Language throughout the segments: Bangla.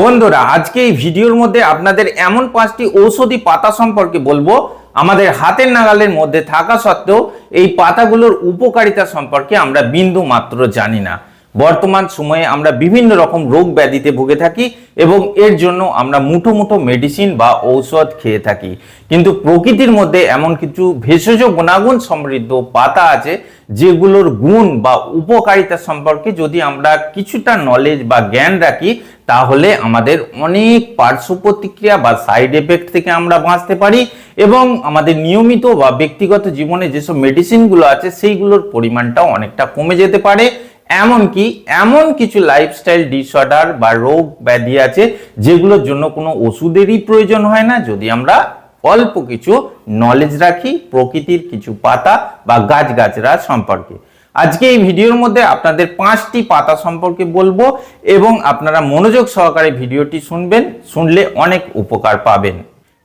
বন্ধুরা, আজকে এই ভিডিওর মধ্যে আপনাদের এমন পাঁচটি ঔষধি পাতা সম্পর্কে বলব। আমাদের হাতের নাগালের মধ্যে থাকা সত্ত্বেও এই পাতাগুলোর উপকারিতা সম্পর্কে আমরা বিন্দু মাত্র জানি না। বর্তমান সময়ে আমরা বিভিন্ন রকম রোগ ব্যাধিতে ভুগে থাকি এবং এর জন্য আমরা মুঠো মুঠো মেডিসিন বা ঔষধ খেয়ে থাকি। কিন্তু প্রকৃতির মধ্যে এমন কিছু ভেষজ গুণাগুণ সমৃদ্ধ পাতা আছে যেগুলোর গুণ বা উপকারিতা সম্পর্কে যদি আমরা কিছুটা নলেজ বা জ্ঞান রাখি, তাহলে আমাদের অনেক পার্শ্ব প্রতিক্রিয়া বা সাইড এফেক্ট থেকে আমরা বাঁচতে পারি এবং আমাদের নিয়মিত বা ব্যক্তিগত জীবনে যেসব মেডিসিনগুলো আছে, সেইগুলোর পরিমাণটাও অনেকটা কমে যেতে পারে। এমনকি এমন কিছু লাইফস্টাইল ডিসঅর্ডার বা রোগ ব্যাধি আছে যেগুলোর জন্য কোনো ওষুধেরই প্রয়োজন হয় না। যদি আমরা অল্প কিছু নলেজ রাখি প্রকৃতির কিছু পাতা বা গাছগাছরা সম্পর্কে। আজকে এই ভিডিওর মধ্যে আপনাদের পাঁচটি পাতা সম্পর্কে বলব এবং আপনারা মনোযোগ সহকারে ভিডিওটি শুনবেন, শুনলে অনেক উপকার পাবেন।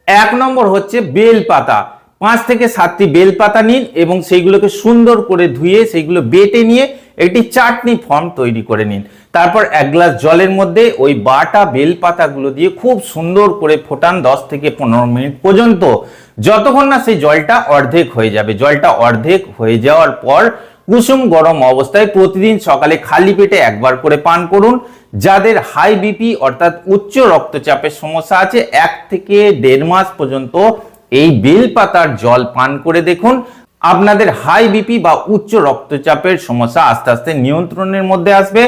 এক নম্বর হচ্ছে বেল পাতা। পাঁচ থেকে সাতটি বেল পাতা নিন এবং সেইগুলোকে সুন্দর করে ধুয়ে, সেইগুলো বেটে নিয়ে একটি চাটনি ফর্ম তৈরি করে নিন। তারপর এক গ্লাস জলের মধ্যে ওই বাটা বেল পাতাগুলো দিয়ে খুব সুন্দর করে ফোটান দশ থেকে পনেরো মিনিট পর্যন্ত। যতক্ষণ না সেই জলটা অর্ধেক হয়ে যাবে। জলটা অর্ধেক হয়ে যাওয়ার পর কুসুম গরম অবস্থায় প্রতিদিন সকালে খালি পেটে একবার করে পান করুন। যাদের হাই বিপি অর্থাৎ উচ্চ রক্তচাপের সমস্যা আছে, এক থেকে দেড় মাস পর্যন্ত এই বেল পাতার জল পান করে দেখুন। আপনাদের হাই বিপি বা উচ্চ রক্তচাপের সমস্যা আস্তে আস্তে নিয়ন্ত্রণের মধ্যে আসবে।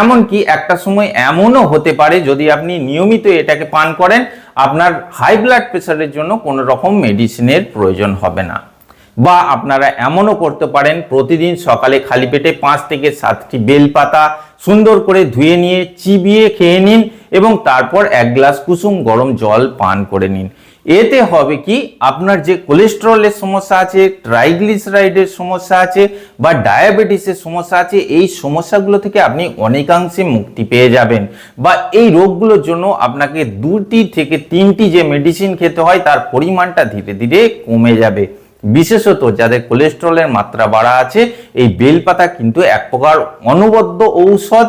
এমনকি একটা সময় এমনও হতে পারে যদি আপনি নিয়মিত এটাকে পান করেন, আপনার হাই ব্লাড প্রেশারের জন্য কোনো রকম মেডিসিনের প্রয়োজন হবে না। বা আপনারা এমনও করতে পারেন, প্রতিদিন সকালে খালি পেটে পাঁচ থেকে সাতটি বেল পাতা সুন্দর করে ধুয়ে নিয়ে, চিবিয়ে খেয়ে নিন এবং তারপর এক গ্লাস কুসুম গরম জল পান করে নিন। এতে হবে কি? আপনার যে কোলেস্টেরলের সমস্যা আছে ট্রাইগ্লিসারাইডের সমস্যা আছে বা ডায়াবেটিসের সমস্যা আছে, এই সমস্যাগুলো থেকে আপনি অনেকাংশে মুক্তি পেয়ে যাবেন। বা এই রোগগুলোর জন্য আপনাকে দুটি থেকে তিনটি যে মেডিসিন খেতে হয়, তার পরিমাণটা ধীরে ধীরে কমে যাবে। বিশেষত যাদের কোলেস্টেরলের মাত্রা বাড়া আছে, এই বেলপাতা কিন্তু এক প্রকার অনবদ্য ঔষধ।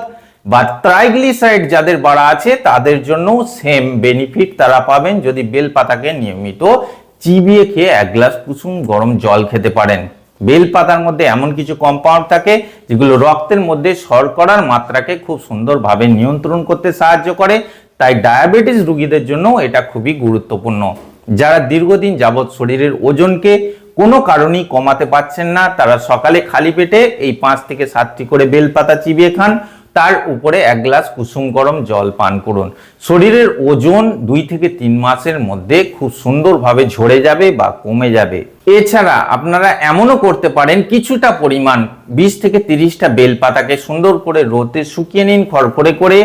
বা ট্রাইগ্লিসাইড যাদের বাড়া আছে, তাদের জন্য সেম বেনিফিট তারা পাবেন যদি বেল পাতাকে নিয়মিত চিবিয়ে খেয়ে এক গ্লাস কুসুম গরম জল খেতে পারেন। বেল পাতার মধ্যে এমন কিছু কম্পাউন্ড থাকে যেগুলো রক্তের মধ্যে শর্করার মাত্রাকে খুব সুন্দরভাবে নিয়ন্ত্রণ করতে সাহায্য করে, তাই ডায়াবেটিস রোগীদের জন্য এটা খুবই গুরুত্বপূর্ণ। যারা দীর্ঘদিন যাবৎ শরীরের ওজনকে কোনো কারণেই কমাতে পারছেন না, তারা সকালে খালি পেটে এই পাঁচ থেকে সাতটি করে বেলপাতা চিবিয়ে খান। তার উপরে এক গ্লাস কুসুম গরম জল পান করুন। শরীরের ওজন দুই থেকে তিন মাসের মধ্যে খুব সুন্দরভাবে ঝরে যাবে বা কমে যাবে। এছাড়া আপনারা এমনও করতে পারেন, কিছুটা পরিমাণ বিশ থেকে তিরিশটা বেল পাতাকে সুন্দর করে রোদে শুকিয়ে নিন খড়খড়ে করে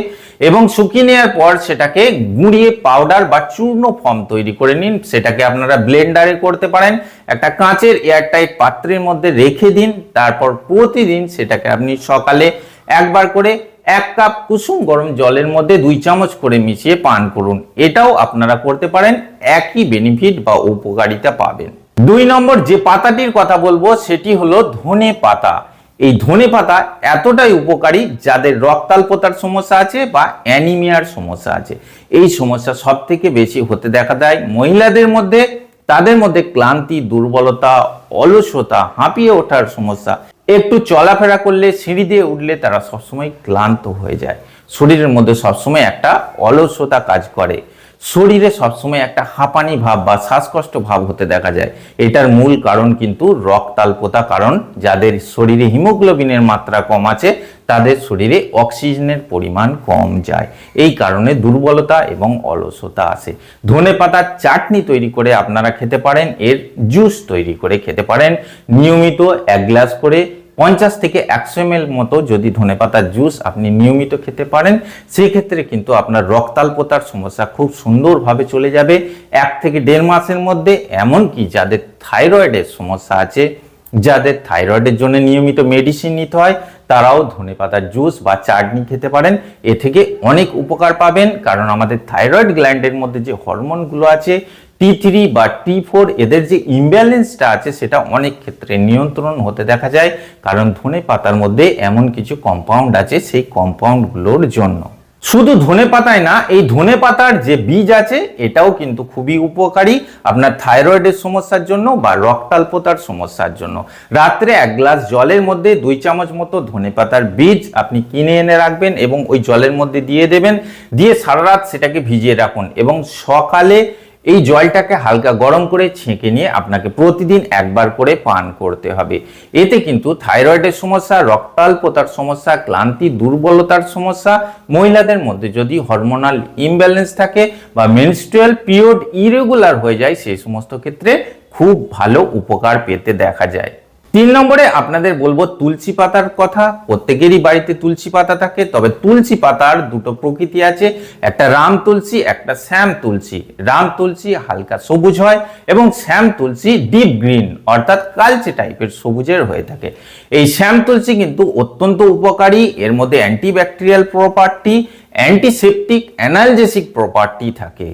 এবং শুকিয়ে নেওয়ার পর সেটাকে গুঁড়িয়ে পাউডার বা চূর্ণ ফর্ম তৈরি করে নিন। সেটাকে আপনারা ব্লেন্ডারে করতে পারেন। একটা কাঁচের এয়ারটাইট পাত্রের মধ্যে রেখে দিন, তারপর প্রতিদিন সেটাকে আপনি সকালে একবার করে এক কাপ কুসুম গরম জলের মধ্যে দুই চামচ করে মিশিয়ে পান করুন। এটাও আপনারা করতে পারেন, একই বেনিফিট বা উপকারিতা পাবেন। দুই নম্বর যে পাতাটির কথা বলব, সেটি হলো ধনে পাতা। এই ধনে পাতা এতটাই উপকারী যাদের রক্তাল্পতার সমস্যা আছে বা অ্যানিমিয়ার সমস্যা আছে। এই সমস্যা সব থেকে বেশি হতে দেখা দেয় মহিলাদের মধ্যে। তাদের মধ্যে ক্লান্তি, দুর্বলতা, অলসতা, হাঁপিয়ে ওঠার সমস্যা একটু চলাফেরা করলে, সিঁড়ি দিয়ে উঠলে তারা সবসময় ক্লান্ত হয়ে যায়। শরীরের মধ্যে সবসময় একটা অলসতা কাজ করে। শরীরে সবসময় একটা হাঁপানি ভাব বা শ্বাসকষ্ট ভাব হতে দেখা যায়। এটার মূল কারণ কিন্তু রক্তাল্পতা, কারণ যাদের শরীরে হিমোগ্লোবিনের মাত্রা কম আছে, তাদের শরীরে অক্সিজেনের পরিমাণ কম যায়। এই কারণে দুর্বলতা এবং অলসতা আসে। ধনে পাতার চাটনি তৈরি করে আপনারা খেতে পারেন, এর জুস তৈরি করে খেতে পারেন। নিয়মিত এক গ্লাস করে পঞ্চাশ থেকে একশো এম মতো যদি ধনেপাতার জুস আপনি নিয়মিত খেতে পারেন, সেক্ষেত্রে কিন্তু আপনার রক্তাল্পতার সমস্যা খুব সুন্দরভাবে চলে যাবে। এক থেকে দেড় মাসের মধ্যে, এমনকি যাদের থাইরয়েডের সমস্যা আছে, যাদের থাইরয়েডের জন্য নিয়মিত মেডিসিন নিতে হয়, তারাও ধনেপাতার জুস বা চাটনি খেতে পারেন। এ থেকে অনেক উপকার পাবেন, কারণ আমাদের থাইরয়েড গ্ল্যান্ডের মধ্যে যে হরমোনগুলো আছে টি থ্রি বা টি ফোর এদের যে ইমব্যালেন্সটা আছে সেটা অনেক ক্ষেত্রে নিয়ন্ত্রণ হতে দেখা যায়। কারণ ধনে পাতার মধ্যে এমন কিছু কম্পাউন্ড আছে সেই কম্পাউন্ডগুলোর জন্য। শুধু ধনে পাতায় না, এই ধনে পাতার যে বীজ আছে এটাও কিন্তু খুবই উপকারী আপনার থাইরয়েডের সমস্যার জন্য বা রক্তাল্পতার সমস্যার জন্য। রাত্রে এক গ্লাস জলের মধ্যে দুই চামচ মতো ধনে পাতার বীজ আপনি কিনে এনে রাখবেন এবং ওই জলের মধ্যে দিয়ে দেবেন। দিয়ে সারা রাত সেটাকে ভিজিয়ে রাখুন এবং সকালে এই জলটাকে হালকা গরম করে ছেঁকে নিয়ে আপনাকে প্রতিদিন একবার করে পান করতে হবে। এতে কিন্তু থাইরয়েডের সমস্যা রক্তাল্পতার সমস্যা, ক্লান্তি, দুর্বলতার সমস্যা, মহিলাদের মধ্যে যদি হরমোনাল ইমব্যালেন্স থাকে বা মেনস্ট্রুয়াল পিরিয়ড ইরেগুলার হয়ে যায়, সেই সমস্ত ক্ষেত্রে খুব ভালো উপকার পেতে দেখা যায়। তিন নম্বরে আপনাদের বলব তুলসী পাতার কথা। প্রত্যেকেরই বাড়িতে তুলসী পাতা থাকে, তবে তুলসী পাতার দুটো প্রকৃতি আছে। একটা রাম তুলসী, একটা শ্যাম তুলসী। রাম তুলসী হালকা সবুজ হয় এবং শ্যাম তুলসী ডিপ গ্রিন, অর্থাৎ কালচে টাইপের সবুজের হয়ে থাকে। এই শ্যাম তুলসী কিন্তু অত্যন্ত উপকারী। এর মধ্যে antibacterial property, antiseptic, analgesic property থাকে।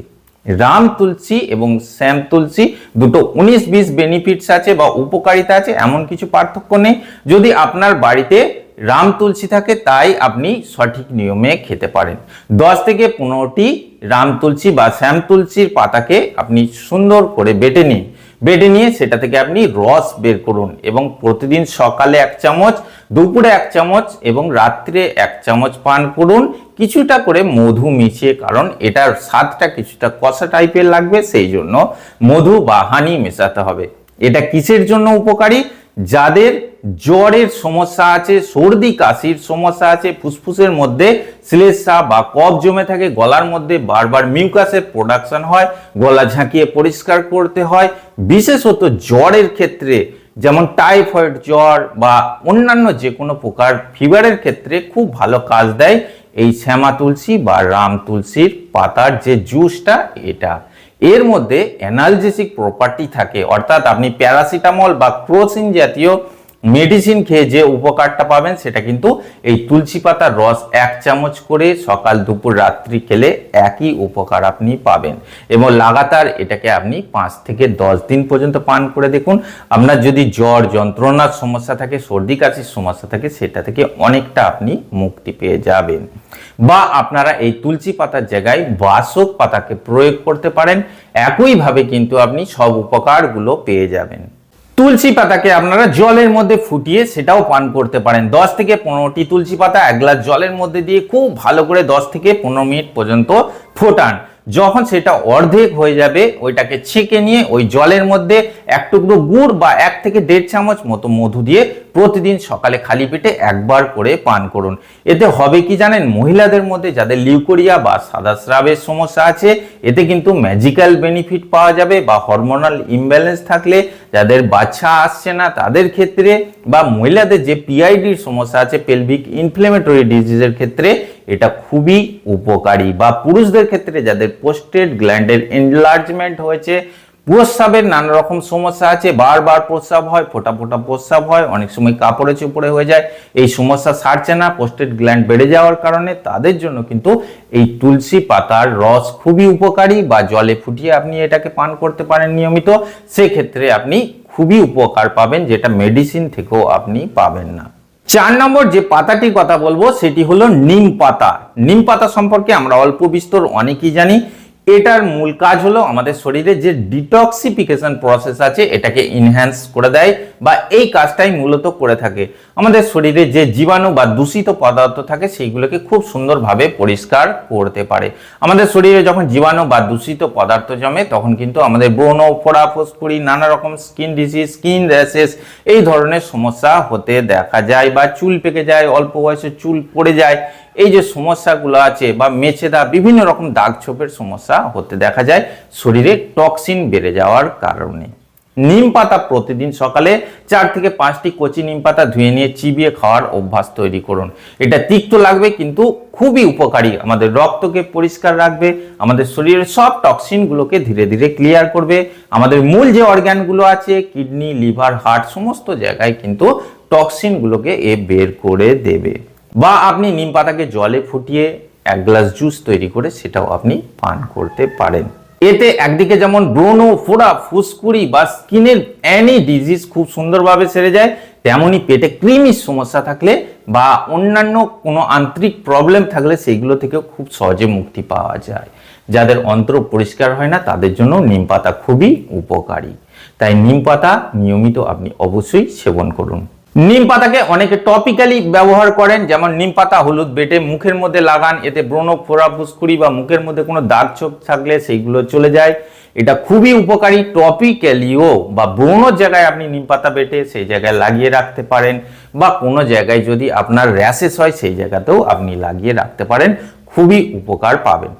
রাম তুলসী এবং শ্যাম তুলসী, দুটো উনিশ বিশ বেনিফিটস আছে বা উপকারিতা আছে, এমন কিছু পার্থক্য নেই। যদি আপনার বাড়িতে রাম তুলসী থাকে, তাই আপনি সঠিক নিয়মে খেতে পারেন। দশ থেকে পনেরোটি রাম তুলসী বা শ্যাম তুলসীর পাতাকে আপনি সুন্দর করে বেটে নিন। বেটে নিয়ে সেটা থেকে আপনি রস বের করুন এবং প্রতিদিন সকালে এক চামচ, দুপুরে এক চামচ এবং রাত্রে এক চামচ পান করুন। কিছুটা করে মধু মিশিয়ে, কারণ এটার স্বাদটা কিছুটা কষা টাইপের লাগবে, সেই জন্য মধু বা হানি মেশাতে হবে। এটা কিসের জন্য উপকারী? যাদের জ্বরের সমস্যা আছে, সর্দি, কাশির সমস্যা আছে, ফুসফুসের মধ্যে শ্লেষা বা কফ জমে থাকে, গলার মধ্যে বারবার মিউকাসের প্রোডাকশন হয়, গলা ঝাঁকিয়ে পরিষ্কার করতে হয়। বিশেষত জ্বরের ক্ষেত্রে, যেমন টাইফয়েড জ্বর বা অন্যান্য যে কোনো প্রকার ফিভারের ক্ষেত্রে খুব ভালো কাজ দেয় এই শ্যামা তুলসী বা রাম তুলসীর পাতার যে জুসটা, এটা। এর মধ্যে অ্যানালজেসিক প্রপার্টি থাকে অর্থাৎ আপনি প্যারাসিটামল বা ক্রোসিন জাতীয় মেডিসিন খেয়ে যে উপকারটা পাবেন সেটা কিন্তু এই তুলসী পাতার রস এক চামচ করে সকাল, দুপুর, রাত্রি খেলে একই উপকার আপনি পাবেন। এবং লাগাতার এটাকে আপনি পাঁচ থেকে দশ দিন পর্যন্ত পান করে দেখুন। আপনার যদি জ্বর, যন্ত্রণার সমস্যা থাকে, সর্দি, কাশির সমস্যা থাকে, সেটা থেকে অনেকটা আপনি মুক্তি পেয়ে যাবেন। বা আপনারা এই তুলসী পাতার জায়গায় বাসক পাতাকে প্রয়োগ করতে পারেন। একইভাবে কিন্তু আপনি সব উপকারগুলো পেয়ে যাবেন। তুলসী পাতাকে আপনারা জলের মধ্যে ফুটিয়ে সেটাও পান করতে পারেন। দশ থেকে পনেরোটি তুলসী পাতা এক গ্লাস জলের মধ্যে দিয়ে খুব ভালো করে দশ থেকে পনেরো মিনিট পর্যন্ত ফোটান। যখন সেটা অর্ধেক হয়ে যাবে, ওইটাকে ছেঁকে নিয়ে ওই জলের মধ্যে এক টুকরো গুড় বা এক থেকে দেড় চামচ মতো মধু দিয়ে প্রতিদিন সকালে খালি পেটে একবার করে পান করুন। এতে হবে কি জানেন? মহিলাদের মধ্যে যাদের লিউকোরিয়া বা সাদা স্রাবের সমস্যা আছে, এতে কিন্তু ম্যাজিক্যাল বেনিফিট পাওয়া যাবে বা হরমোনাল ইমব্যালেন্স থাকলে যাদের বাচ্চা আসছে না তাদের ক্ষেত্রে বা মহিলাদের যে পিআইডির সমস্যা আছে পেলভিক ইনফ্লেমেটরি ডিজিজের ক্ষেত্রে এটা খুবই উপকারী। বা পুরুষদের ক্ষেত্রে যাদের পোস্টেড গ্ল্যান্ডের এনলার্জমেন্ট হয়েছে, প্রস্রাবের নানা রকম সমস্যা আছে, বারবার প্রস্রাব হয়, ফোটা ফোটা প্রস্রাব হয়, অনেক সময় কাপড়ে চোপড়ে হয়ে যায়, এই সমস্যা সারছে না পোস্টেড গ্ল্যান্ড বেড়ে যাওয়ার কারণে তাদের জন্য কিন্তু এই তুলসী পাতার রস খুবই উপকারী বা জলে ফুটিয়ে আপনি এটাকে পান করতে পারেন নিয়মিত। সেক্ষেত্রে আপনি খুবই উপকার পাবেন, যেটা মেডিসিন থেকেও আপনি পাবেন না। চার নম্বর যে পাতাটির কথা বলব, সেটি হলো নিম পাতা। নিম পাতা সম্পর্কে আমরা অল্প বিস্তর অনেকেই জানি। এটার মূল কাজ হলো আমাদের শরীরে যে ডিটক্সিফিকেশন প্রসেস আছে, এটাকে ইনহ্যান্স করে দেয়। বা এই কাজটাই মূলত করে থাকে। আমাদের শরীরে যে জীবাণু বা দূষিত পদার্থ থাকে, সেইগুলোকে খুব সুন্দরভাবে পরিষ্কার করতে পারে। আমাদের শরীরে যখন জীবাণু বা দূষিত পদার্থ জমে, তখন কিন্তু আমাদের ব্রণ, ফোড়া ফুসকুড়ি নানা রকম স্কিন ডিজিজ, স্কিন র্যাশেস এই ধরনের সমস্যা হতে দেখা যায় বা চুল পেকে যায়, অল্প বয়সে চুল পড়ে যায়। এই যে সমস্যাগুলো আছে বা মেছেদা বিভিন্ন রকম দাগ ছোপের সমস্যা হতে দেখা যায় শরীরে টক্সিন বেড়ে যাওয়ার কারণে। নিম পাতা প্রতিদিন সকালে চার থেকে পাঁচটি কচি নিম পাতা ধুয়ে নিয়ে চিবিয়ে খাওয়ার অভ্যাস তৈরি করুন। এটা তিক্ত লাগবে কিন্তু খুবই উপকারী। আমাদের রক্তকে পরিষ্কার রাখবে, আমাদের শরীরের সব টক্সিনগুলোকে ধীরে ধীরে ক্লিয়ার করবে, আমাদের মূল যে অর্গ্যানগুলো আছে, কিডনি, লিভার, হার্ট, সমস্ত জায়গায় কিন্তু টক্সিনগুলোকে এ বের করে দেবে। বা আপনি নিম পাতাকে জলে ফুটিয়ে এক গ্লাস জুস তৈরি করে সেটাও আপনি পান করতে পারেন। এতে একদিকে যেমন ব্রণ ফোড়া, ফুসকুড়ি বা স্কিনের অ্যানি ডিজিজ খুব সুন্দরভাবে সেরে যায় তেমনই পেটে কৃমির সমস্যা থাকলে বা অন্যান্য কোনো আন্তরিক প্রবলেম থাকলে সেইগুলো থেকেও খুব সহজে মুক্তি পাওয়া যায়। যাদের অন্ত্র পরিষ্কার হয় না, তাদের জন্য নিম পাতা খুবই উপকারী। তাই নিম পাতা নিয়মিত আপনি অবশ্যই সেবন করুন। নিম পাতাকে অনেকে টপিক্যালি ব্যবহার করেন, যেমন নিম পাতা হলুদ বেটে মুখের মধ্যে লাগান, এতে ব্রণ, ফোড়া ফুসকুড়ি বা মুখের মধ্যে কোনো দাগ ছোপ থাকলে সেইগুলো চলে যায়। এটা খুবই উপকারী টপিক্যালিও বা ব্রণর জায়গায় আপনি নিম পাতা বেটে সেই জায়গায় লাগিয়ে রাখতে পারেন, বা কোনো জায়গায় যদি আপনার র্যাশেস হয় সেই জায়গাতেও আপনি লাগিয়ে রাখতে পারেন, খুবই উপকার পাবেন।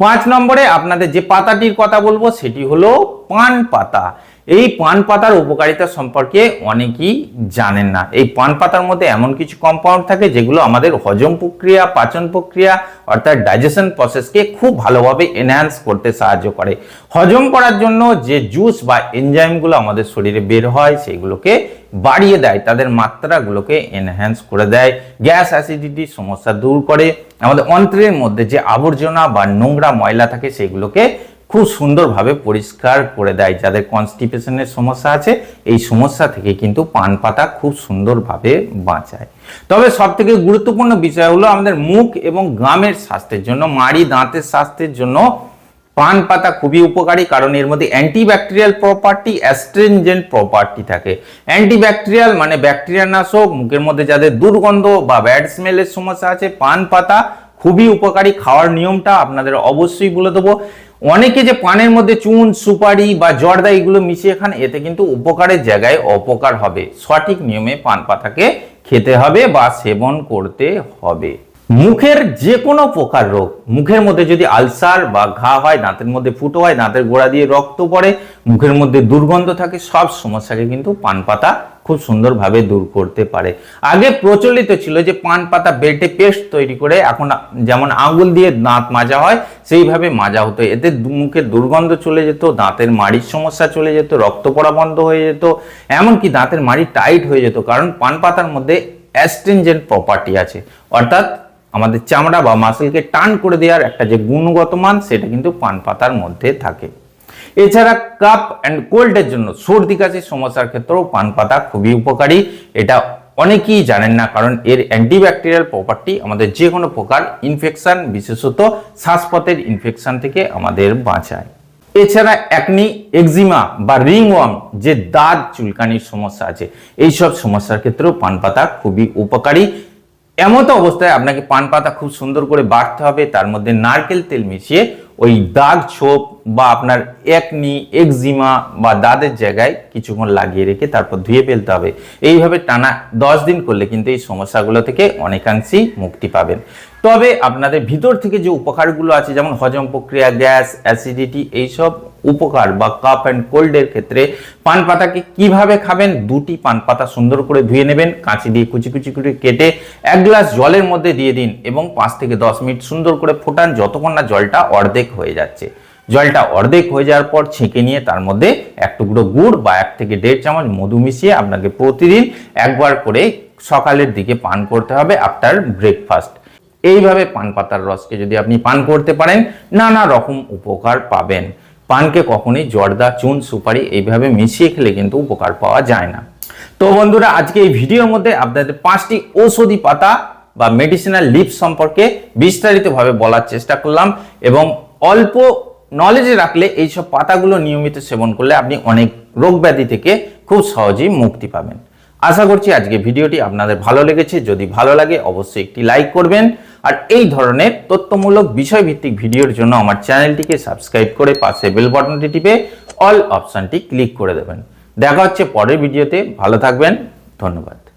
পাঁচ নম্বরে আপনাদের যে পাতাটির কথা বলব, সেটি হলো পান পাতা। এই পান পাতার উপকারিতা সম্পর্কে অনেকেই জানেন না। এই পান পাতার মধ্যে এমন কিছু কম্পাউন্ড থাকে যেগুলো আমাদের হজম প্রক্রিয়া, পাচন প্রক্রিয়া অর্থাৎ ডাইজেশন প্রসেসকে খুব ভালোভাবে এনহ্যান্স করতে সাহায্য করে। হজম করার জন্য যে জুস বা এনজাইমগুলো আমাদের শরীরে বের হয়, সেগুলোকে বাড়িয়ে দেয়, তাদের মাত্রাগুলোকে এনহ্যান্স করে দেয়। গ্যাস অ্যাসিডিটির সমস্যা দূর করে। আমাদের অন্ত্রের মধ্যে যে আবর্জনা বা নোংরা ময়লা থাকে, সেগুলোকে খুব সুন্দরভাবে পরিষ্কার করে দেয়। যাদের কনস্টিপেশনের সমস্যা আছে, এই সমস্যা থেকে কিন্তু পান পাতা খুব সুন্দরভাবে বাঁচায়। তবে সব থেকে গুরুত্বপূর্ণ বিষয় হলো আমাদের মুখ এবং গ্রামের স্বাস্থ্যের জন্য, মাড়ি, দাঁতের স্বাস্থ্যের জন্য পান পাতা খুবই উপকারী, কারণ এর মধ্যে অ্যান্টিব্যাকটেরিয়াল প্রপার্টি অ্যাস্ট্রেনজেন্ট প্রপার্টি থাকে। অ্যান্টিব্যাকটেরিয়াল মানে ব্যাকটেরিয়া নাশক, মুখের মধ্যে যাদের দুর্গন্ধ বা ব্যাড স্মেলের সমস্যা আছে, পান পাতা খুবই উপকারী। খাওয়ার নিয়মটা আপনাদের অবশ্যই বলে দেবো। অনেকে যে পানের মধ্যে চুন, সুপারি বা জর্দা এগুলো মিশিয়ে খান, এতে কিন্তু উপকারের জায়গায় অপকার হবে। সঠিক নিয়মে পান পাতাকে খেতে হবে বা সেবন করতে হবে। মুখের যে কোনো প্রকার রোগ, মুখের মধ্যে যদি আলসার বা ঘা হয়, দাঁতের মধ্যে ফুটো হয়, দাঁতের গোড়া দিয়ে রক্ত পড়ে, মুখের মধ্যে দুর্গন্ধ থাকে, সব সমস্যাকে কিন্তু পান পাতা খুব সুন্দরভাবে দূর করতে পারে। আগে প্রচলিত ছিল যে পান পাতা বেটে পেস্ট তৈরি করে এখন যেমন আঙুল দিয়ে দাঁত মাজা হয়, সেইভাবে মাজা হতো। এতে মুখের দুর্গন্ধ চলে যেত, দাঁতের মাড়ির সমস্যা চলে যেত, রক্ত পড়া বন্ধ হয়ে যেত, এমনকি দাঁতের মাড়ি টাইট হয়ে যেত, কারণ পান পাতার মধ্যে অ্যাস্ট্রিনজেন্ট প্রপার্টি আছে। অর্থাৎ আমাদের চামড়া বা মাসেলকে টান করে দেওয়ার একটা যে গুণগত মান, সেটা কিন্তু পান পাতার মধ্যে থাকে। এছাড়া কাপ অ্যান্ড কোল্ডের জন্য সর্দি কাশির সমস্যার ক্ষেত্রেও পান পাতা খুবই উপকারী। এটা অনেকেই জানেন না, কারণ এর অ্যান্টিব্যাকটেরিয়াল প্রপার্টি আমাদের যে কোনো প্রকার ইনফেকশন বিশেষত শ্বাসপথের ইনফেকশন থেকে আমাদের বাঁচায়। এছাড়া একনি এক্সিমা বা রিং রিংওয়ার্ম যে দাঁত, চুলকানির সমস্যা আছে, এইসব সমস্যার ক্ষেত্রেও পান পাতা খুবই উপকারী। এমতো অবস্থায় আপনাকে পান পাতা খুব সুন্দর করে বাড়তে হবে, তার মধ্যে নারকেল তেল মিশিয়ে ওই দাগ ছোপ বা আপনার একনি, একজিমা বা দাঁতের জায়গায় কিছুক্ষণ লাগিয়ে রেখে তারপর ধুয়ে ফেলতে হবে। এইভাবে টানা দশ দিন করলে কিন্তু এই সমস্যাগুলো থেকে অনেকাংশেই মুক্তি পাবেন। তবে আপনাদের ভিতর থেকে যে উপকারগুলো আছে, যেমন হজম প্রক্রিয়া, গ্যাস, অ্যাসিডিটি, এইসব উপকার বা কাপ অ্যান্ড কোল্ডের ক্ষেত্রে পান পাতাকে কীভাবে খাবেন? দুটি পান পাতা সুন্দর করে ধুয়ে নেবেন, কাঁচি দিয়ে কুচি কুচি করে কেটে এক গ্লাস জলের মধ্যে দিয়ে দিন এবং পাঁচ থেকে দশ মিনিট সুন্দর করে ফোটান, যতক্ষণ না জলটা অর্ধেক হয়ে যাচ্ছে। জলটা অর্ধেক হয়ে যাওয়ার পর ছেঁকে নিয়ে তার মধ্যে এক টুকরো গুড় বা এক থেকে দেড় চামচ মধু মিশিয়ে আপনাকে প্রতিদিন একবার করে সকালের দিকে পান করতে হবে আফটার ব্রেকফাস্ট এইভাবে পান পাতার রসকে যদি আপনি পান করতে পারেন, নানা রকম উপকার পাবেন। পানকে কখনোই জর্দা, চুন, সুপারি এইভাবে মিশিয়ে খেলে কিন্তু উপকার পাওয়া যায় না। তো বন্ধুরা, আজকে এই ভিডিওর মধ্যে আপনাদের পাঁচটি ঔষধি পাতা বা মেডিসিনাল লিপ সম্পর্কে বিস্তারিতভাবে বলার চেষ্টা করলাম এবং অল্প নলেজে রাখলে এইসব পাতাগুলো নিয়মিত সেবন করলে আপনি অনেক রোগ ব্যাধি থেকে খুব সহজেই মুক্তি পাবেন। আশা করছি আজকে ভিডিওটি আপনাদের ভালো লেগেছে। যদি ভালো লাগে, অবশ্যই একটি লাইক করবেন। আর এই ধরনের তথ্যমূলক বিষয়ভিত্তিক ভিডিওর জন্য আমার চ্যানেলটিকে সাবস্ক্রাইব করে পাশে বেল বাটনটি টিপে অল অপশানটি ক্লিক করে দেবেন। দেখা হচ্ছে পরের ভিডিওতে। ভালো থাকবেন। ধন্যবাদ।